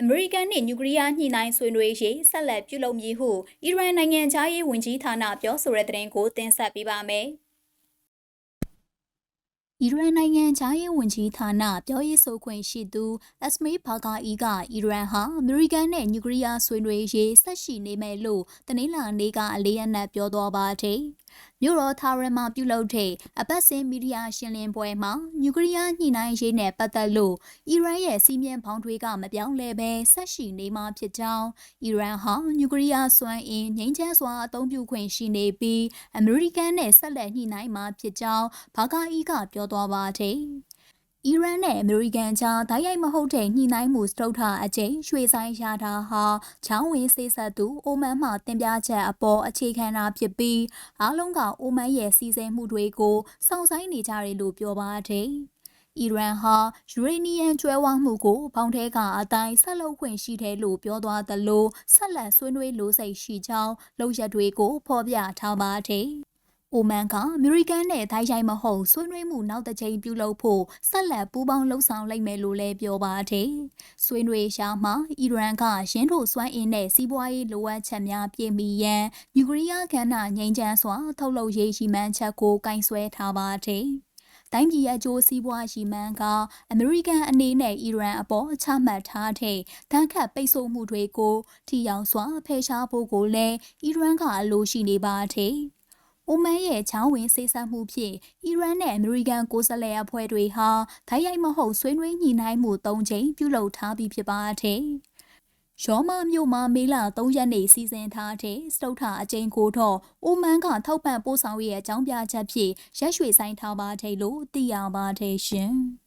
အမေရိကန်နှင့်နျူကလ িয়ার ညှိနှိုင်းဆွေးနွေးရေးဆက်လက်ပြုလုပ်မည်ဟုအီရန်နိုင်ငံခြားရေးဝန်ကြီးဌာနပြောဆိုတဲ့သတင်းကိုတင်ဆက်ပေးပါမယ်။အီရန်နိုင်ငံခြားရေးဝန်ကြီးဌာနပြောရေးဆိုခွင့်ရှိသူအက်စမေးဘာဂါအီကအီရန်ဟာအမေရိကန်နဲ့နျူကလ িয়ার ဆွေးနွေးရေးဆက်ရှိနေမယ်လို့တနင်္လာနေ့ကအလေးအနက်ပြောသွားပါတယ်။ မြို့တော်သာရန်မှာပြုလုပ်တဲ့အပတ်စဉ်မီဒီယာရှင်းလင်းပွဲမှာနျူကလ িয়ারညှိနှိုင်းရေးနဲ့ပတ်သက်လို့အီရန်ရဲ့စီးမြင်ဖောင်းတွေကမပြောင်းလဲပဲဆက်ရှိနေမှာဖြစ်ကြောင်းအီရန်ဟာနျူကလ িয়ার စွမ်းအင်ငြိမ်းချမ်းစွာအသုံးပြုခွင့်ရှိနေပြီးအမေရိကန်နဲ့ဆက်လက်ညှိနှိုင်းမှာဖြစ်ကြောင်းဘာကာအီကပြောသွားပါတယ်။ အီရန်နဲ့အမေရိကန်ကြားဓာတ်ရိုက်မဟုတ်တဲ့ညှိနှိုင်းမှုစတုထအကျိန်ရွှေဆိုင်ရတာဟာချောင်းဝင်စေးဆက်သူအိုမန်မှတင်ပြချက်အပေါ်အခြေခံတာဖြစ်ပြီးအားလုံးကအိုမန်ရဲ့စီစဉ်မှုတွေကိုစောင့်ဆိုင်နေကြတယ်လို့ပြောပါတယ်။အီရန်ဟာယူရေနီယံကျွဲဝမှုကိုဘောင်ထဲကအတိုင်းဆက်လုပ်ခွင့်ရှိတယ်လို့ပြောသွားသလိုဆက်လက်ဆွေးနွေးလို့စိတ်ရှိကြောင်းလောက်ရက်တွေကိုဖော်ပြထားပါတယ်။ အိုမန်ကအမေရိကန်နဲ့ဒိုင်းရိုက်မဟုတ်ဆွေးနွေးမှုနောက်တစ်ချိန်ပြုလုပ်ဖို့ဆက်လက်ပူးပေါင်းလှုပ်ဆောင်လိုက်မယ်လို့လည်းပြောပါတယ်။ဆွေးနွေးရှာမှာအီရန်ကရင်းတို့စွမ်းအင်နဲ့စီးပွားရေးလိုအပ်ချက်များပြည့်မီရန်နျူကလ িয়ার ကဏ္ဍငြိမ်းချမ်းစွာထုတ်လုပ်ရေးရှိမှန်းချက်ကိုကင်ဆယ်ထားပါတယ်။တိုင်းပြည်အကျိုးစီးပွားရှိမှန်းကအမေရိကန်အနေနဲ့အီရန်အပေါ်ချမှတ်ထားတဲ့တန်ခတ်ပိတ်ဆို့မှုတွေကိုထိရောက်စွာဖယ်ရှားဖို့ကိုလည်းအီရန်ကအလိုရှိနေပါတယ်။ အိုမန်ရဲ့ချောင်းဝင်စေးစပ်မှုဖြင့်အီရန်နဲ့အမေရိကန်ကိုယ်စားလှယ်အဖွဲ့တွေဟာဓာတ်ရိုက်မဟုတ်ဆွေးနွေးညှိနှိုင်းမှု၃ချိန်ပြုလုပ်ထားပြီးဖြစ်ပါတယ်။ရောမမြို့မှာမေလ3ရက်နေ့စီစဉ်ထားတဲ့စတုထအကျဉ်းကိုတော့အိုမန်ကထောက်ပံ့ပို့ဆောင်ရဲ့အကြောင်းပြချက်ဖြင့်ရက်ရွှေဆိုင်ထားပါတယ်လို့သိရပါတယ်ရှင်။